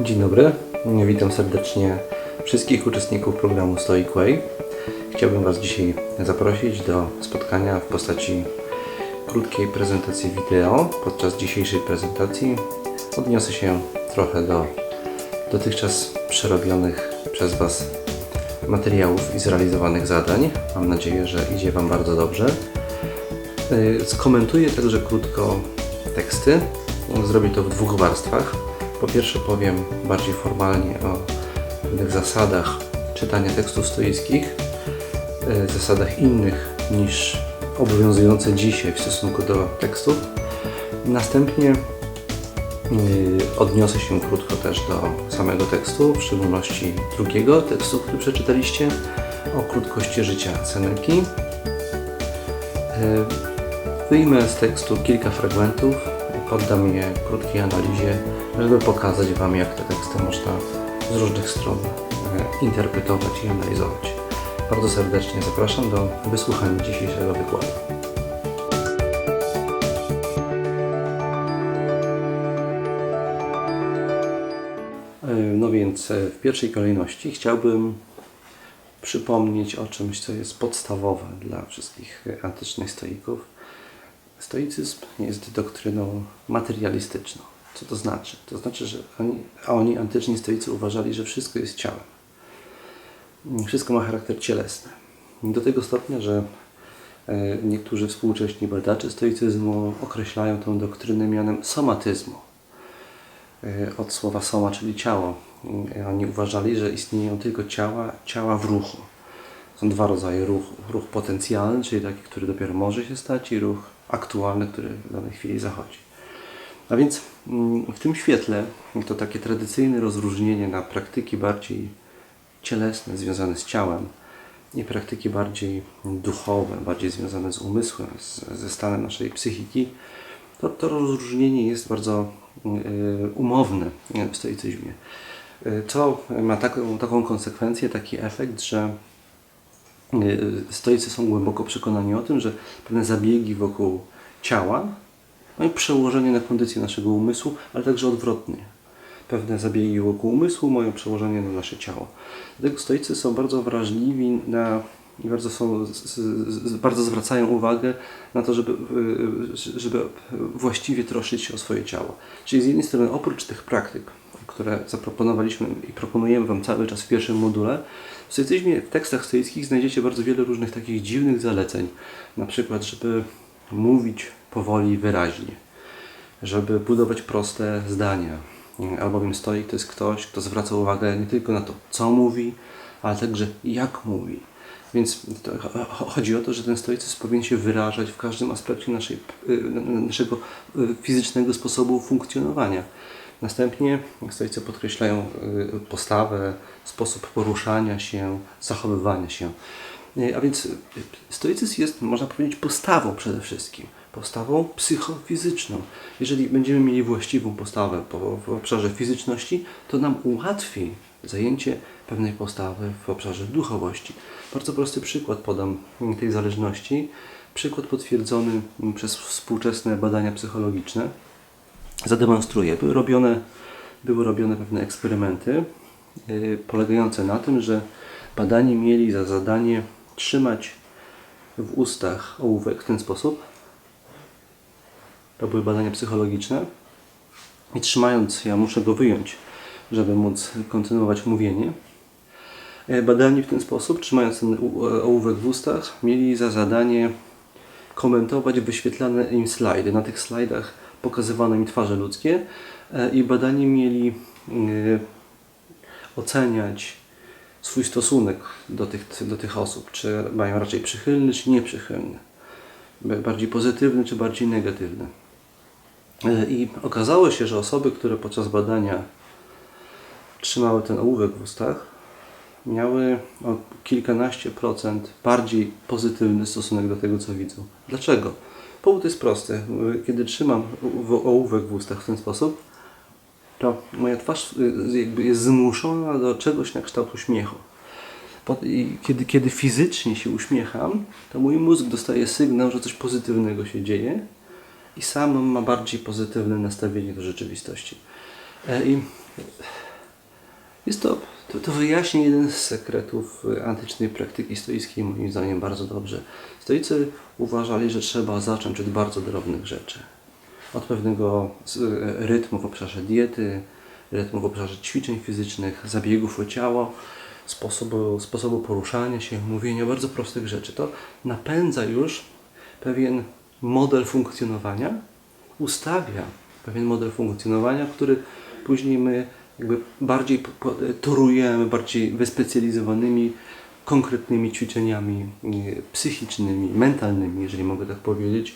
Dzień dobry, witam serdecznie wszystkich uczestników programu Stoic Way. Chciałbym Was dzisiaj zaprosić do spotkania w postaci krótkiej prezentacji wideo. Podczas dzisiejszej prezentacji odniosę się trochę do dotychczas przerobionych przez Was materiałów i zrealizowanych zadań. Mam nadzieję, że idzie Wam bardzo dobrze. Y, Skomentuję także krótko teksty. Zrobię to w dwóch warstwach. Po pierwsze powiem bardziej formalnie o pewnych zasadach czytania tekstów stoickich, y, zasadach innych niż obowiązujące dzisiaj w stosunku do tekstów. Następnie y, odniosę się krótko też do samego tekstu, w szczególności drugiego tekstu, który przeczytaliście, o krótkości życia Seneki. Y, Wyjmę z tekstu kilka fragmentów poddam je krótkiej analizie, żeby pokazać Wam, jak te teksty można z różnych stron e, interpretować i analizować. Bardzo serdecznie zapraszam do wysłuchania dzisiejszego wykładu. E, No więc e, w pierwszej kolejności chciałbym przypomnieć o czymś, co jest podstawowe dla wszystkich antycznych stoików. Stoicyzm jest doktryną materialistyczną. Co to znaczy? To znaczy, że oni, oni, antyczni stoicy, uważali, że wszystko jest ciałem. Wszystko ma charakter cielesny. Do tego stopnia, że e, niektórzy współcześni badacze stoicyzmu określają tę doktrynę mianem somatyzmu e, od słowa soma, czyli ciało. E, Oni uważali, że istnieją tylko ciała, ciała w ruchu. Są dwa rodzaje ruchu. Ruch potencjalny, czyli taki, który dopiero może się stać i ruch aktualny, który w danej chwili zachodzi. A więc mm, w tym świetle to takie tradycyjne rozróżnienie na praktyki bardziej cielesne, związane z ciałem i praktyki bardziej duchowe, bardziej związane z umysłem, z, ze stanem naszej psychiki, to, to rozróżnienie jest bardzo y, umowne w stoicyzmie. Y, Co ma taką, taką konsekwencję, taki efekt, że stoicy są głęboko przekonani o tym, że pewne zabiegi wokół ciała mają przełożenie na kondycję naszego umysłu, ale także odwrotnie. Pewne zabiegi wokół umysłu mają przełożenie na nasze ciało. Dlatego stoicy są bardzo wrażliwi na i bardzo, są, bardzo zwracają uwagę na to, żeby, y, żeby właściwie troszczyć się o swoje ciało. Czyli z jednej strony oprócz tych praktyk, które zaproponowaliśmy i proponujemy Wam cały czas w pierwszym module, w stoicyzmie, w tekstach stoickich znajdziecie bardzo wiele różnych takich dziwnych zaleceń. Na przykład, żeby mówić powoli wyraźnie, żeby budować proste zdania. Albowiem stoik to jest ktoś, kto zwraca uwagę nie tylko na to, co mówi, ale także jak mówi. Więc chodzi o to, że ten stoicyzm powinien się wyrażać w każdym aspekcie naszej, y, naszego y, fizycznego sposobu funkcjonowania. Następnie stoicy podkreślają y, postawę, sposób poruszania się, zachowywania się. Y, A więc y, stoicyzm jest, można powiedzieć, postawą przede wszystkim. Postawą psychofizyczną. Jeżeli będziemy mieli właściwą postawę po, w obszarze fizyczności, to nam ułatwi zajęcie pewnej postawy w obszarze duchowości. Bardzo prosty przykład podam tej zależności. Przykład potwierdzony przez współczesne badania psychologiczne. Zademonstruję. Były robione, były robione pewne eksperymenty yy, polegające na tym, że badani mieli za zadanie trzymać w ustach ołówek w ten sposób. To były badania psychologiczne. I trzymając, ja muszę go wyjąć, żeby móc kontynuować mówienie. E, Badani w ten sposób, trzymając ten e, ołówek w ustach, mieli za zadanie komentować wyświetlane im slajdy. Na tych slajdach pokazywano im twarze ludzkie e, i badani mieli e, oceniać swój stosunek do tych, do tych osób, czy mają raczej przychylny, czy nieprzychylny, bardziej pozytywny, czy bardziej negatywny. E, I okazało się, że osoby, które podczas badania trzymały ten ołówek w ustach, miały o kilkanaście procent bardziej pozytywny stosunek do tego, co widzą. Dlaczego? Powód jest prosty. Kiedy trzymam ołówek w ustach w ten sposób, to moja twarz y, jakby jest zmuszona do czegoś na kształt uśmiechu. Kiedy, kiedy fizycznie się uśmiecham, to mój mózg dostaje sygnał, że coś pozytywnego się dzieje i sam ma bardziej pozytywne nastawienie do rzeczywistości. E, I jest to, to, to wyjaśnia jeden z sekretów e, antycznej praktyki stoickiej, moim zdaniem bardzo dobrze. Stoicy uważali, że trzeba zacząć od bardzo drobnych rzeczy. Od pewnego e, rytmu w obszarze diety, rytmu w obszarze ćwiczeń fizycznych, zabiegów o ciało, sposobu, sposobu poruszania się, mówienia bardzo prostych rzeczy. To napędza już pewien model funkcjonowania, ustawia pewien model funkcjonowania, który później my jakby bardziej torujemy, bardziej wyspecjalizowanymi, konkretnymi ćwiczeniami y, psychicznymi, mentalnymi, jeżeli mogę tak powiedzieć,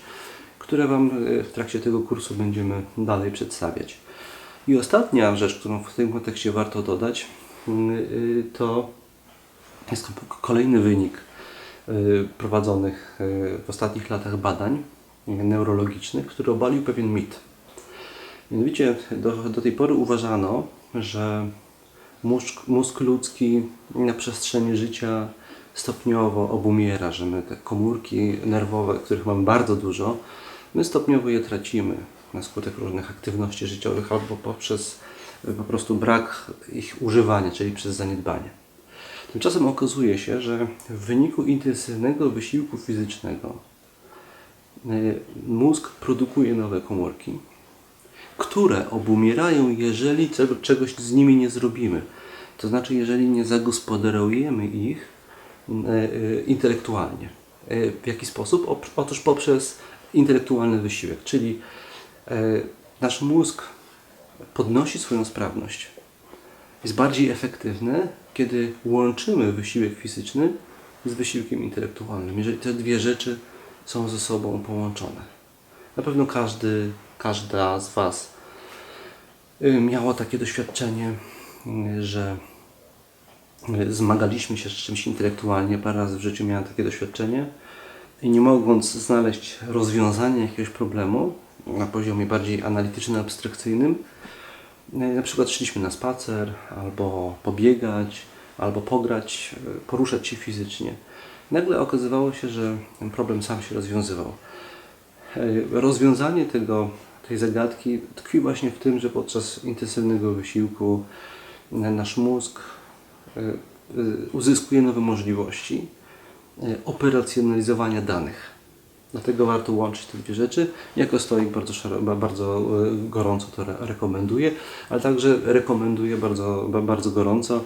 które Wam y, w trakcie tego kursu będziemy dalej przedstawiać. I ostatnia rzecz, którą w tym kontekście warto dodać, y, to jest ko- kolejny wynik prowadzonych w ostatnich latach badań neurologicznych, który obalił pewien mit. Mianowicie do, do tej pory uważano, że mózg, mózg ludzki na przestrzeni życia stopniowo obumiera, że my te komórki nerwowe, których mamy bardzo dużo, my stopniowo je tracimy na skutek różnych aktywności życiowych albo poprzez y, po prostu brak ich używania, czyli przez zaniedbanie. Tymczasem okazuje się, że w wyniku intensywnego wysiłku fizycznego y, mózg produkuje nowe komórki, które obumierają, jeżeli czego- czegoś z nimi nie zrobimy. To znaczy, jeżeli nie zagospodarujemy ich e, e, intelektualnie. E, W jaki sposób? Otóż poprzez intelektualny wysiłek, czyli nasz mózg podnosi swoją sprawność. Jest bardziej efektywny, kiedy łączymy wysiłek fizyczny z wysiłkiem intelektualnym. Jeżeli te dwie rzeczy są ze sobą połączone. Na pewno każdy, każda z Was y, miała takie doświadczenie, y, że y, zmagaliśmy się z czymś intelektualnie. Parę razy w życiu miałem takie doświadczenie i nie mogąc znaleźć rozwiązania jakiegoś problemu na poziomie bardziej analityczno-abstrakcyjnym, na przykład szliśmy na spacer, albo pobiegać, albo pograć, poruszać się fizycznie. Nagle okazywało się, że problem sam się rozwiązywał. Rozwiązanie tego, tej zagadki tkwi właśnie w tym, że podczas intensywnego wysiłku nasz mózg e, e, uzyskuje nowe możliwości e, operacjonalizowania danych. Dlatego warto łączyć te dwie rzeczy. Jako stoik bardzo, bardzo gorąco to re- rekomenduję, ale także rekomenduję bardzo, ba- bardzo gorąco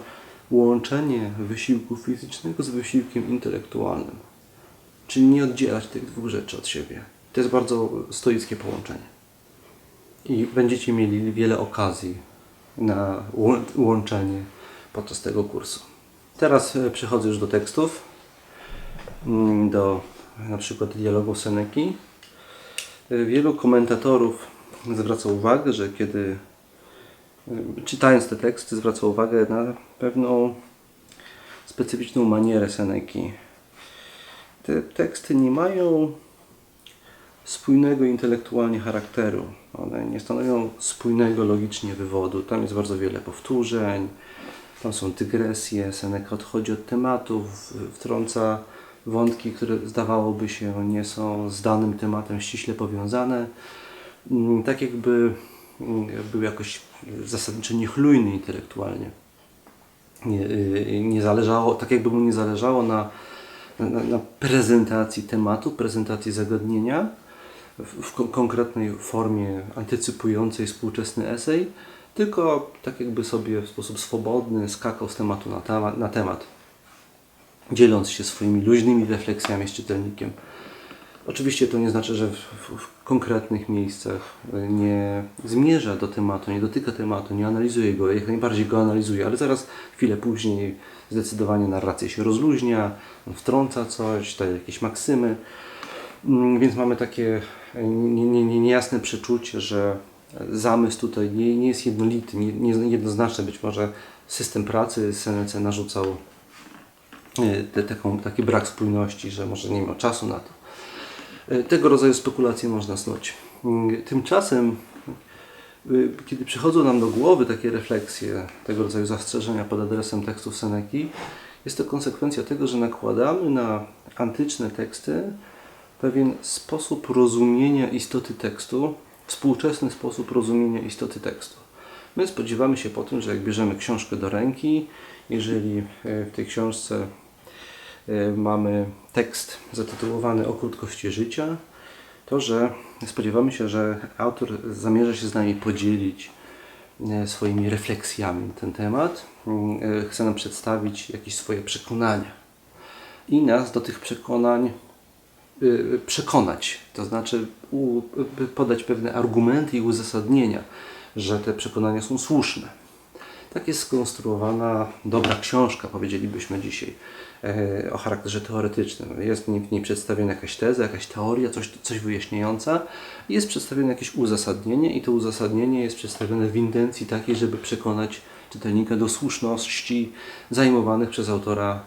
łączenie wysiłku fizycznego z wysiłkiem intelektualnym. Czyli nie oddzielać tych dwóch rzeczy od siebie. To jest bardzo stoickie połączenie. I będziecie mieli wiele okazji na łą- łączenie podczas tego kursu. Teraz e, przechodzę już do tekstów, mm, do na przykład dialogu Seneki. E, Wielu komentatorów zwraca uwagę, że kiedy e, czytając te teksty zwraca uwagę na pewną specyficzną manierę Seneki. Te teksty nie mają spójnego intelektualnie charakteru. One nie stanowią spójnego logicznie wywodu. Tam jest bardzo wiele powtórzeń, tam są dygresje, Seneca odchodzi od tematów, wtrąca wątki, które zdawałoby się nie są z danym tematem ściśle powiązane. Mm, Tak jakby mm, był jakoś zasadniczo niechlujny intelektualnie. Nie, y, nie zależało, tak jakby mu nie zależało na, na, na prezentacji tematu, prezentacji zagadnienia w, w kon- konkretnej formie antycypującej współczesny esej, tylko tak jakby sobie w sposób swobodny skakał z tematu na, na temat, dzieląc się swoimi luźnymi refleksjami z czytelnikiem. Oczywiście to nie znaczy, że w, w, konkretnych miejscach nie zmierza do tematu, nie dotyka tematu, nie analizuje go, jak najbardziej go analizuje, ale zaraz chwilę później zdecydowanie narracja się rozluźnia, wtrąca coś, daje jakieś maksymy. Mm, Więc mamy takie e, nie- nie- nie- niejasne przeczucie, że zamysł tutaj nie, nie jest jednolity, nie, nie jednoznaczny. Być może system pracy Senece narzucał e, te, taką, taki brak spójności, że może nie miał czasu na to. E, Tego rodzaju spekulacje można snuć. Mm, Tymczasem, y, kiedy przychodzą nam do głowy takie refleksje, tego rodzaju zastrzeżenia pod adresem tekstów Seneki, jest to konsekwencja tego, że nakładamy na antyczne teksty pewien sposób rozumienia istoty tekstu, współczesny sposób rozumienia istoty tekstu. My spodziewamy się po tym, że jak bierzemy książkę do ręki, jeżeli e, w tej książce e, mamy tekst zatytułowany O krótkości życia, to że spodziewamy się, że autor zamierza się z nami podzielić e, swoimi refleksjami na ten temat, chce nam przedstawić jakieś swoje przekonania i nas do tych przekonań przekonać, to znaczy y, podać pewne argumenty i uzasadnienia, że te przekonania są słuszne. Tak jest skonstruowana dobra książka, powiedzielibyśmy dzisiaj, e, o charakterze teoretycznym. Jest w niej, przedstawiona jakaś teza, jakaś teoria, coś, coś wyjaśniająca, jest przedstawione jakieś uzasadnienie, i to uzasadnienie jest przedstawione w intencji takiej, żeby przekonać czytelnika do słuszności zajmowanych przez autora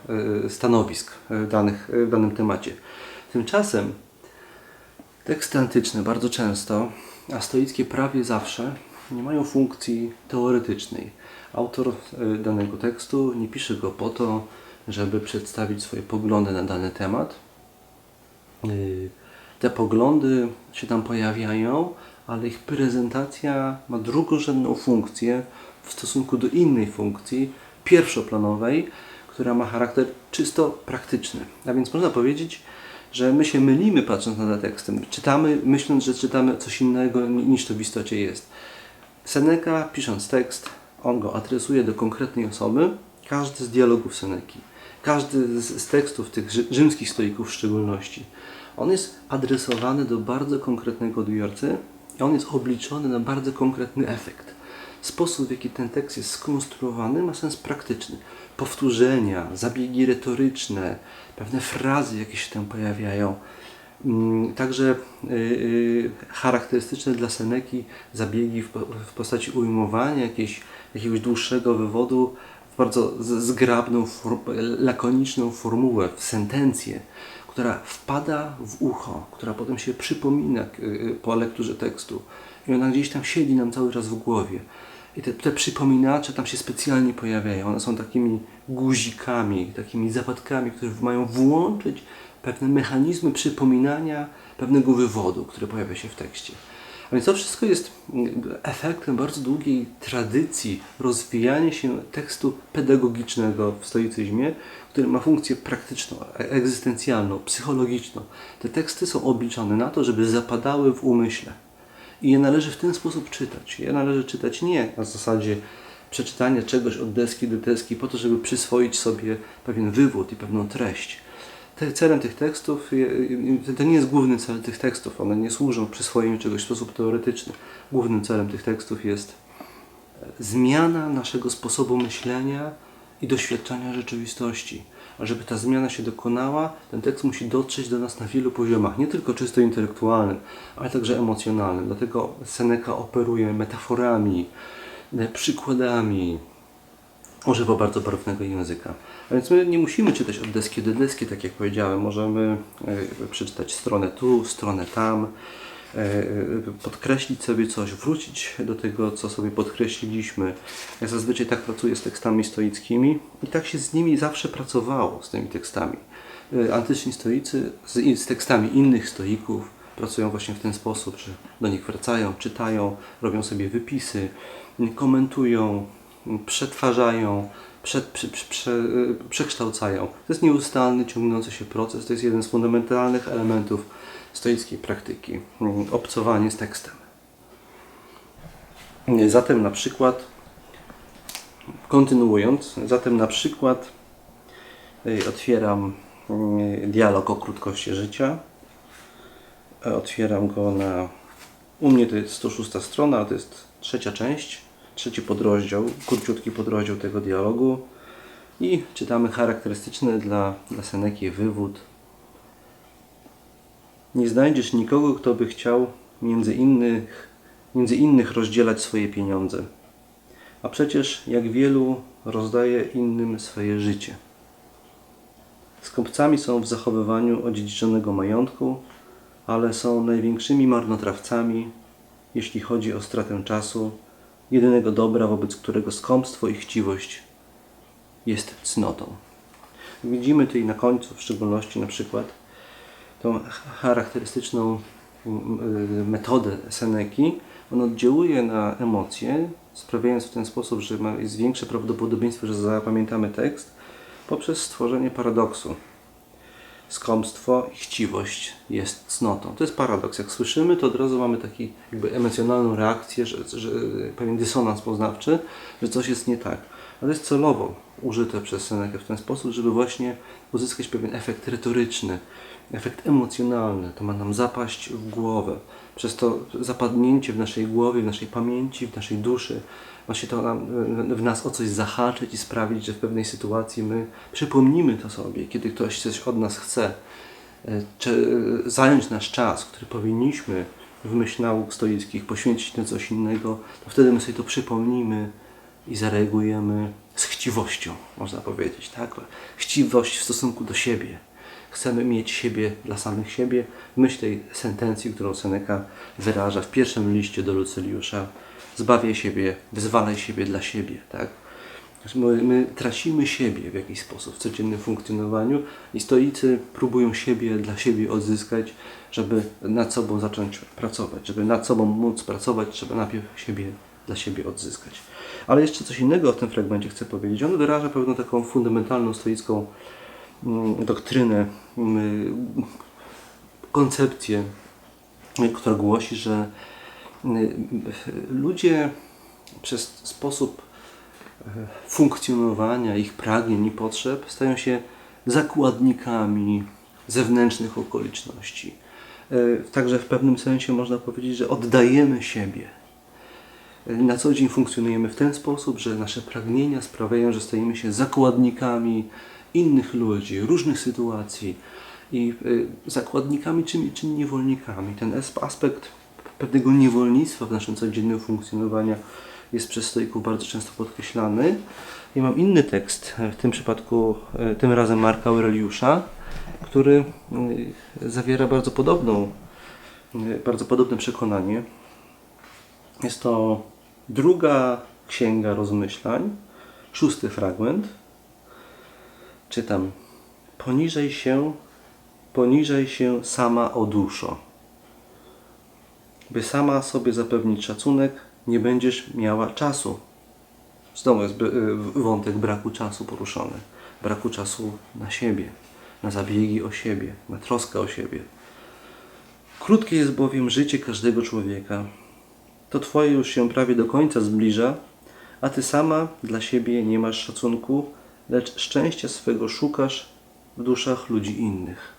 e, stanowisk e, danych, w danym temacie. Tymczasem teksty antyczne bardzo często, a stoickie prawie zawsze, nie mają funkcji teoretycznej. Autor e, danego tekstu nie pisze go po to, żeby przedstawić swoje poglądy na dany temat. Y, Te poglądy się tam pojawiają, ale ich prezentacja ma drugorzędną funkcję w stosunku do innej funkcji, pierwszoplanowej, która ma charakter czysto praktyczny. A więc można powiedzieć, że my się mylimy patrząc na te. Czytamy, myśląc, że czytamy coś innego niż to w istocie jest. Seneca, pisząc tekst, on go adresuje do konkretnej osoby. Każdy z dialogów Seneki, każdy z, tekstów tych rzy- rzymskich stoików w szczególności, on jest adresowany do bardzo konkretnego odbiorcy i on jest obliczony na bardzo konkretny efekt. Sposób, w jaki ten tekst jest skonstruowany, ma sens praktyczny. Powtórzenia, zabiegi retoryczne, pewne frazy, jakie się tam pojawiają. Mm, Także y, y, charakterystyczne dla Seneki zabiegi w, po- w postaci ujmowania jakiejś, jakiegoś dłuższego wywodu w bardzo zgrabną, lakoniczną formułę, w sentencję, która wpada w ucho, która potem się przypomina y, po lekturze tekstu i ona gdzieś tam siedzi nam cały czas w głowie. I te, te przypominacze tam się specjalnie pojawiają. One są takimi guzikami, takimi zapadkami, które mają włączyć pewne mechanizmy przypominania pewnego wywodu, który pojawia się w tekście. A więc to wszystko jest efektem bardzo długiej tradycji rozwijania się tekstu pedagogicznego w stoicyzmie, który ma funkcję praktyczną, e- egzystencjalną, psychologiczną. Te teksty są obliczone na to, żeby zapadały w umyśle. I je należy w ten sposób czytać. Je należy czytać nie na zasadzie przeczytania czegoś od deski do deski po to, żeby przyswoić sobie pewien wywód i pewną treść. Celem tych tekstów, to nie jest główny cel tych tekstów, one nie służą przyswojeniu czegoś w sposób teoretyczny. Głównym celem tych tekstów jest zmiana naszego sposobu myślenia i doświadczania rzeczywistości. A żeby ta zmiana się dokonała, ten tekst musi dotrzeć do nas na wielu poziomach, nie tylko czysto intelektualnym, ale także emocjonalnym. Dlatego Seneca operuje metaforami, e, przykładami, używa bardzo barwnego języka. A więc my nie musimy czytać od deski do deski, tak jak powiedziałem. Możemy e, przeczytać stronę tu, stronę tam, podkreślić sobie coś, wrócić do tego, co sobie podkreśliliśmy. Ja zazwyczaj tak pracuję z tekstami stoickimi i tak się z nimi zawsze pracowało, z tymi tekstami. E, Antyczni stoicy z, z tekstami innych stoików pracują właśnie w ten sposób, że do nich wracają, czytają, robią sobie wypisy, komentują, przetwarzają, prze, prze, prze, prze, przekształcają. To jest nieustanny, ciągnący się proces. To jest jeden z fundamentalnych elementów stoickiej praktyki. mm, Obcowanie z tekstem. Zatem na przykład, kontynuując, zatem na przykład y, otwieram y, dialog o krótkości życia. E, Otwieram go na. U mnie to jest 106 strona, to jest trzecia część, trzeci podrozdział, króciutki podrozdział tego dialogu. I czytamy charakterystyczny dla, dla Seneki wywód. Nie znajdziesz nikogo, kto by chciał między innych, między innych rozdzielać swoje pieniądze. A przecież jak wielu rozdaje innym swoje życie. Skąpcami są w zachowywaniu odziedziczonego majątku, ale są największymi marnotrawcami, jeśli chodzi o stratę czasu, jedynego dobra, wobec którego skąpstwo i chciwość jest cnotą. Widzimy tutaj na końcu, w szczególności na przykład, tą charakterystyczną mm, y, metodę Seneki. On oddziałuje na emocje sprawiając w ten sposób, że jest większe prawdopodobieństwo, że zapamiętamy tekst, poprzez stworzenie paradoksu. Skąpstwo i chciwość jest cnotą. To jest paradoks. Jak słyszymy, to od razu mamy taką jakby emocjonalną reakcję, że, że pewien dysonans poznawczy, że coś jest nie tak. Ale jest celowo użyte przez Senekę w ten sposób, żeby właśnie uzyskać pewien efekt retoryczny, efekt emocjonalny. To ma nam zapaść w głowę. Przez to zapadnięcie w naszej głowie, w naszej pamięci, w naszej duszy, właśnie to nam, w nas o coś zahaczyć i sprawić, że w pewnej sytuacji my przypomnimy to sobie, kiedy ktoś coś od nas chce, e, czy zająć nasz czas, który powinniśmy w myśl nauk stoickich poświęcić na coś innego, to wtedy my sobie to przypomnimy i zareagujemy z chciwością, można powiedzieć, tak? Chciwość w stosunku do siebie. Chcemy mieć siebie dla samych siebie. Myśl tej sentencji, którą Seneca wyraża w pierwszym liście do Lucyliusza, zbawiaj siebie, wyzwalaj siebie dla siebie, tak? My, my tracimy siebie w jakiś sposób w codziennym funkcjonowaniu i stoicy próbują siebie dla siebie odzyskać, żeby nad sobą zacząć pracować, żeby nad sobą móc pracować, trzeba najpierw siebie dla siebie odzyskać. Ale jeszcze coś innego w tym fragmencie chcę powiedzieć. On wyraża pewną taką fundamentalną stoicką doktrynę, mm, koncepcję, która głosi, że mm, ludzie przez sposób e, funkcjonowania ich pragnień i potrzeb stają się zakładnikami zewnętrznych okoliczności. E, Także w pewnym sensie można powiedzieć, że oddajemy siebie. E, Na co dzień funkcjonujemy w ten sposób, że nasze pragnienia sprawiają, że stajemy się zakładnikami innych ludzi, różnych sytuacji i e, zakładnikami czy, czy niewolnikami. Ten as- aspekt pewnego niewolnictwa w naszym codziennym funkcjonowaniu jest przez stoików bardzo często podkreślany. I mam inny tekst, e, w tym przypadku e, tym razem Marka Aureliusza, który e, zawiera bardzo podobną, bardzo podobne przekonanie. Jest to druga księga rozmyślań, szósty fragment. Czytam. Poniżej się, poniżej się sama o duszo. By sama sobie zapewnić szacunek, nie będziesz miała czasu. Znowu jest y, wątek braku czasu poruszony. Braku czasu na siebie, na zabiegi o siebie, na troskę o siebie. Krótkie jest bowiem życie każdego człowieka. To Twoje już się prawie do końca zbliża, a Ty sama dla siebie nie masz szacunku, lecz szczęścia swego szukasz w duszach ludzi innych.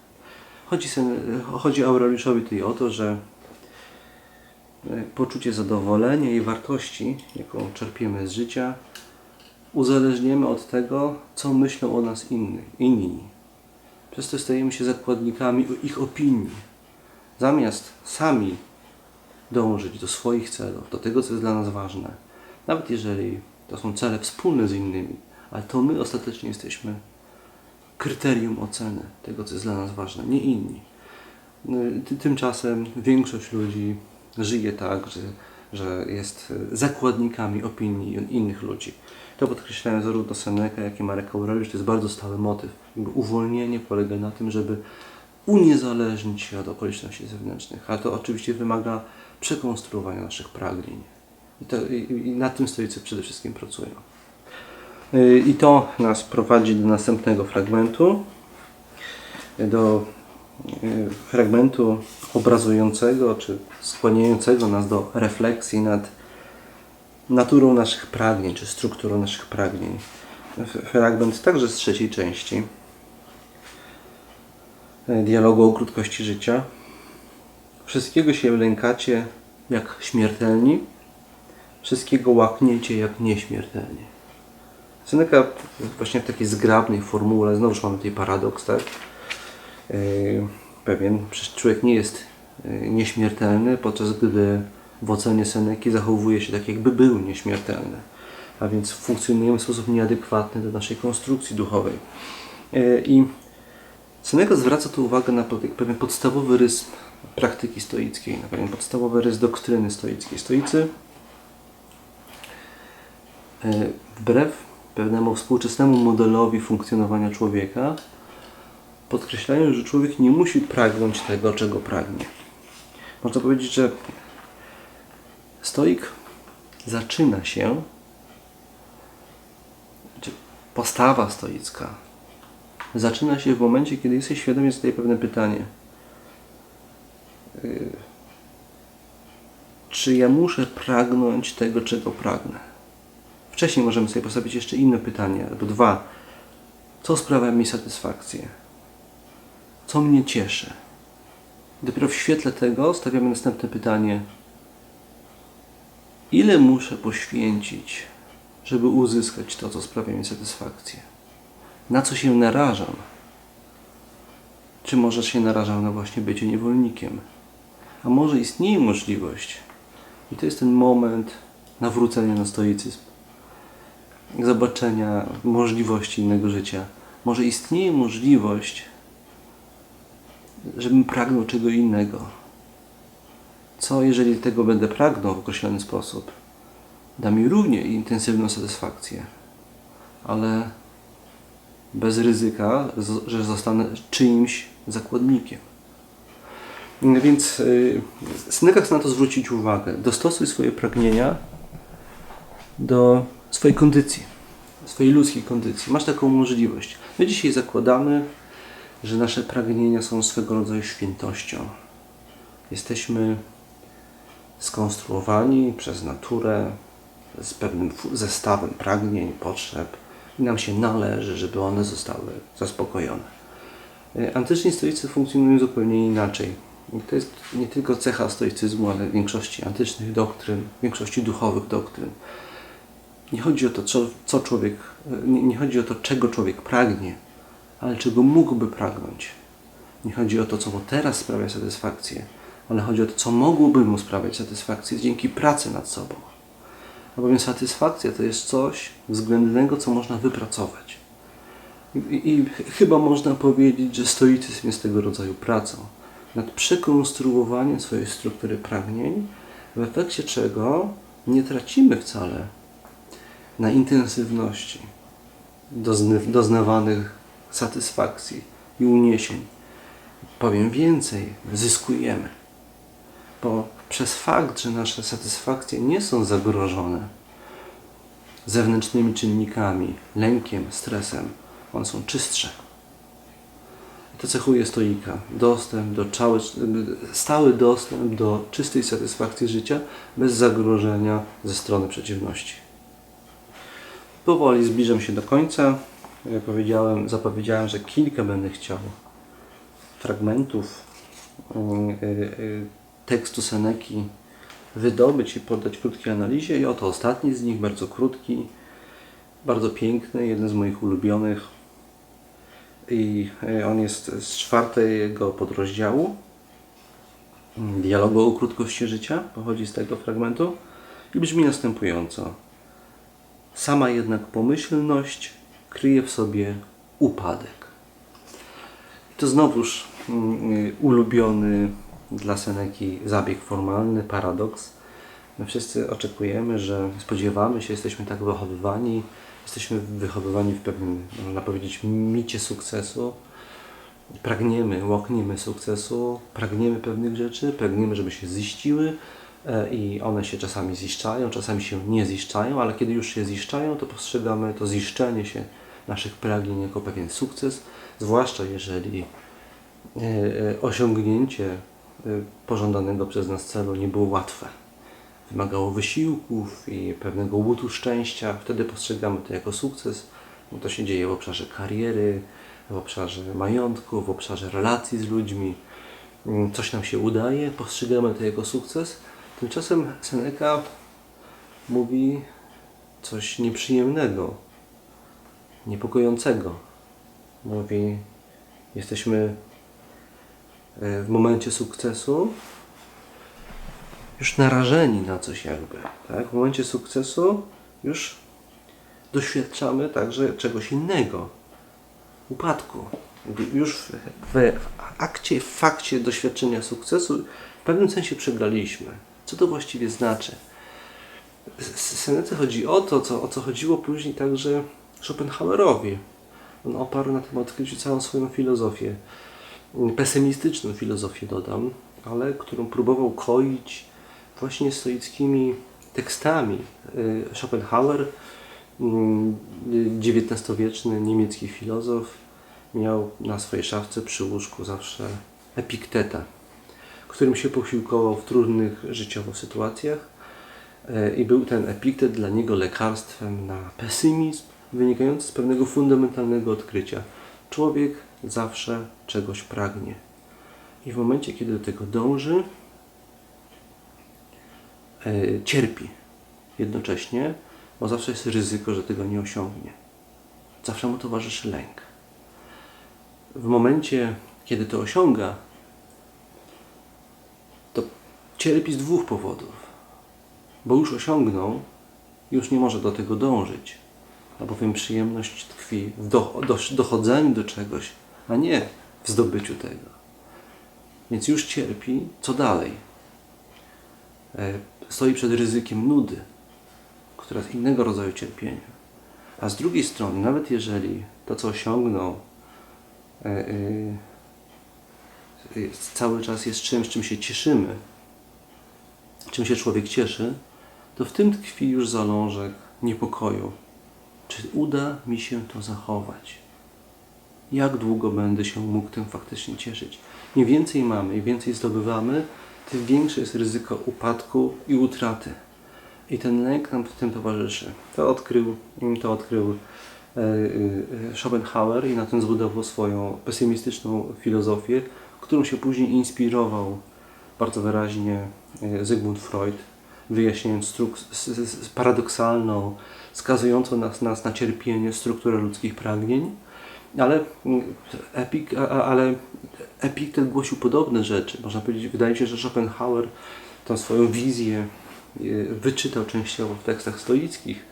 Chodzi, chodzi Aureliuszowi tutaj o to, że e, poczucie zadowolenia i wartości, jaką czerpiemy z życia, uzależniemy od tego, co myślą o nas inny, inni. Przez to stajemy się zakładnikami ich opinii. Zamiast sami dążyć do swoich celów, do tego, co jest dla nas ważne, nawet jeżeli to są cele wspólne z innymi, ale to my ostatecznie jesteśmy kryterium oceny tego, co jest dla nas ważne, nie inni. Ty- Tymczasem większość ludzi żyje tak, że, że jest y, zakładnikami opinii innych ludzi. To podkreślają zarówno Seneca, jak i Marek Aureliusz. To jest bardzo stały motyw. Uwolnienie polega na tym, żeby uniezależnić się od okoliczności zewnętrznych. Ale to oczywiście wymaga przekonstruowania naszych pragnień. I, to, i, i nad tym stoicy przede wszystkim pracują. Y, I to nas prowadzi do następnego fragmentu, do y, fragmentu obrazującego czy skłaniającego nas do refleksji nad naturą naszych pragnień, czy strukturą naszych pragnień. Fragment także z trzeciej części y, dialogu o krótkości życia. Wszystkiego się lękacie jak śmiertelni, wszystkiego łakniecie jak nieśmiertelni. Seneca właśnie w takiej zgrabnej formule, znowuż mamy tutaj paradoks, tak? Yy, pewien, przecież człowiek nie jest yy, nieśmiertelny, podczas gdy w ocenie Seneki zachowuje się tak, jakby był nieśmiertelny. A więc funkcjonujemy w sposób nieadekwatny do naszej konstrukcji duchowej. Yy, I Seneca zwraca tu uwagę na pe- pewien podstawowy rys praktyki stoickiej, na pewien podstawowy rys doktryny stoickiej. Stoicy E, wbrew pewnemu współczesnemu modelowi funkcjonowania człowieka, podkreślają, że człowiek nie musi pragnąć tego, czego pragnie. Można powiedzieć, że stoik zaczyna się, postawa stoicka zaczyna się w momencie, kiedy jesteś świadomy, zadaje pewne pytanie. Y, Czy ja muszę pragnąć tego, czego pragnę? Wcześniej możemy sobie postawić jeszcze inne pytanie, albo dwa. Co sprawia mi satysfakcję? Co mnie cieszy? Dopiero w świetle tego stawiamy następne pytanie. Ile muszę poświęcić, żeby uzyskać to, co sprawia mi satysfakcję? Na co się narażam? Czy może się narażam na właśnie bycie niewolnikiem? A może istnieje możliwość, i to jest ten moment nawrócenia na stoicyzm, zobaczenia możliwości innego życia. Może istnieje możliwość, żebym pragnął czego innego. Co jeżeli tego będę pragnął w określony sposób? Da mi równie intensywną satysfakcję, ale bez ryzyka, że zostanę czyimś zakładnikiem. No Więc yy, chce na to zwrócić uwagę. Dostosuj swoje pragnienia do swojej kondycji, swojej ludzkiej kondycji. Masz taką możliwość. My dzisiaj zakładamy, że nasze pragnienia są swego rodzaju świętością. Jesteśmy skonstruowani przez naturę z pewnym zestawem pragnień, potrzeb i nam się należy, żeby one zostały zaspokojone. Y, Antyczni stoicy funkcjonują zupełnie inaczej. I to jest nie tylko cecha stoicyzmu, ale większości antycznych doktryn, większości duchowych doktryn. Nie chodzi o to, co, co człowiek, nie, nie chodzi o to, czego człowiek pragnie, ale czego mógłby pragnąć. Nie chodzi o to, co mu teraz sprawia satysfakcję, ale chodzi o to, co mogłoby mu sprawiać satysfakcję dzięki pracy nad sobą. Albowiem satysfakcja to jest coś względnego, co można wypracować. I, i chyba można powiedzieć, że stoicyzm jest tego rodzaju pracą nad przekonstruowaniem swojej struktury pragnień, w efekcie czego nie tracimy wcale na intensywności doznawanych satysfakcji i uniesień. Powiem więcej, zyskujemy. Bo przez fakt, że nasze satysfakcje nie są zagrożone zewnętrznymi czynnikami, lękiem, stresem, one są czystsze. To cechuje stoika. Dostęp do stały dostęp do czystej satysfakcji życia bez zagrożenia ze strony przeciwności. Powoli zbliżam się do końca. Jak powiedziałem, zapowiedziałem, że kilka będę chciał fragmentów y, y, tekstu Seneki wydobyć i poddać krótkiej analizie. I oto ostatni z nich, bardzo krótki, bardzo piękny, jeden z moich ulubionych. I on jest z czwartego podrozdziału mm, dialogu o krótkości życia. Pochodzi z tego fragmentu i brzmi następująco. Sama jednak pomyślność kryje w sobie upadek. To znowuż mm, y, ulubiony dla Seneki zabieg formalny, paradoks. My wszyscy oczekujemy, że spodziewamy się, jesteśmy tak wychowywani, jesteśmy wychowywani w pewnym, można powiedzieć, micie sukcesu. Pragniemy, łokniemy sukcesu, pragniemy pewnych rzeczy, pragniemy, żeby się ziściły i one się czasami ziszczają, czasami się nie ziszczają, ale kiedy już się ziszczają, to postrzegamy to ziszczenie się naszych pragnień jako pewien sukces, zwłaszcza jeżeli e, e, osiągnięcie e, pożądanego przez nas celu nie było łatwe. Wymagało wysiłków i pewnego łutu szczęścia. Wtedy postrzegamy to jako sukces. No to się dzieje w obszarze kariery, w obszarze majątku, w obszarze relacji z ludźmi. Mm, Coś nam się udaje, postrzegamy to jako sukces. Tymczasem Seneca mówi coś nieprzyjemnego, niepokojącego. Mówi, jesteśmy e, w momencie sukcesu już narażeni na coś jakby. Tak? W momencie sukcesu już doświadczamy także czegoś innego. Upadku. Już w, w akcie, w fakcie doświadczenia sukcesu w pewnym sensie przegraliśmy. Co to właściwie znaczy? W Senece chodzi o to, co, o co chodziło później także Schopenhauerowi. On oparł na tym odkryciu całą swoją filozofię. Pesymistyczną filozofię dodam, ale którą próbował koić właśnie stoickimi tekstami. Y, Schopenhauer, mm, XIX-wieczny niemiecki filozof, miał na swojej szafce przy łóżku zawsze epikteta, którym się posiłkował w trudnych życiowo sytuacjach. E, I był ten epiktet dla niego lekarstwem na pesymizm wynikający z pewnego fundamentalnego odkrycia. Człowiek zawsze czegoś pragnie. I w momencie, kiedy do tego dąży, e, cierpi jednocześnie, bo zawsze jest ryzyko, że tego nie osiągnie. Zawsze mu towarzyszy lęk. W momencie, kiedy to osiąga, cierpi z dwóch powodów. Bo już osiągnął, już nie może do tego dążyć, albowiem przyjemność tkwi w do, do, dochodzeniu do czegoś, a nie w zdobyciu tego. Więc już cierpi, co dalej? E, Stoi przed ryzykiem nudy, która jest innego rodzaju cierpienia. A z drugiej strony, nawet jeżeli to, co osiągnął, e, e, cały czas jest czymś, czym się cieszymy, czym się człowiek cieszy, to w tym tkwi już zalążek niepokoju. Czy uda mi się to zachować? Jak długo będę się mógł tym faktycznie cieszyć? Im więcej mamy, im więcej zdobywamy, tym większe jest ryzyko upadku i utraty. I ten lęk nam w tym towarzyszy. To odkrył, to odkrył e, e, Schopenhauer i na tym zbudował swoją pesymistyczną filozofię, którą się później inspirował bardzo wyraźnie Zygmunt Freud, wyjaśniając paradoksalną, skazującą nas, nas na cierpienie strukturę ludzkich pragnień, ale mm, Epik, ale Epiktet głosił podobne rzeczy. Można powiedzieć, wydaje się, że Schopenhauer tą swoją wizję e, wyczytał częściowo w tekstach stoickich.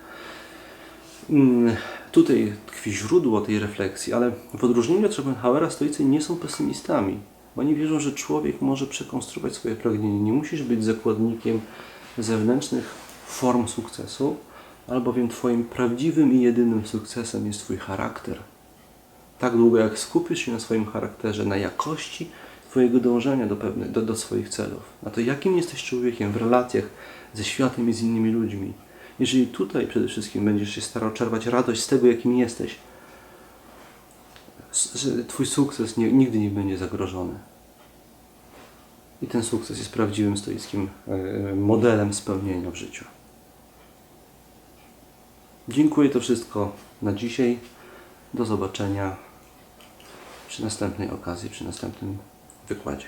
Mm, Tutaj tkwi źródło tej refleksji, ale w odróżnieniu od Schopenhauera stoicy nie są pesymistami. Bo Oni wierzą, że człowiek może przekonstruować swoje pragnienie. Nie musisz być zakładnikiem zewnętrznych form sukcesu, albowiem Twoim prawdziwym i jedynym sukcesem jest Twój charakter. Tak długo jak skupisz się na swoim charakterze, na jakości Twojego dążenia do, pewnych, do, do swoich celów, na to, jakim jesteś człowiekiem w relacjach ze światem i z innymi ludźmi. Jeżeli tutaj przede wszystkim będziesz się starał czerpać radość z tego, jakim jesteś, Twój sukces nie, nigdy nie będzie zagrożony. I ten sukces jest prawdziwym stoickim e, modelem spełnienia w życiu. Dziękuję to wszystko na dzisiaj. Do zobaczenia przy następnej okazji, przy następnym wykładzie.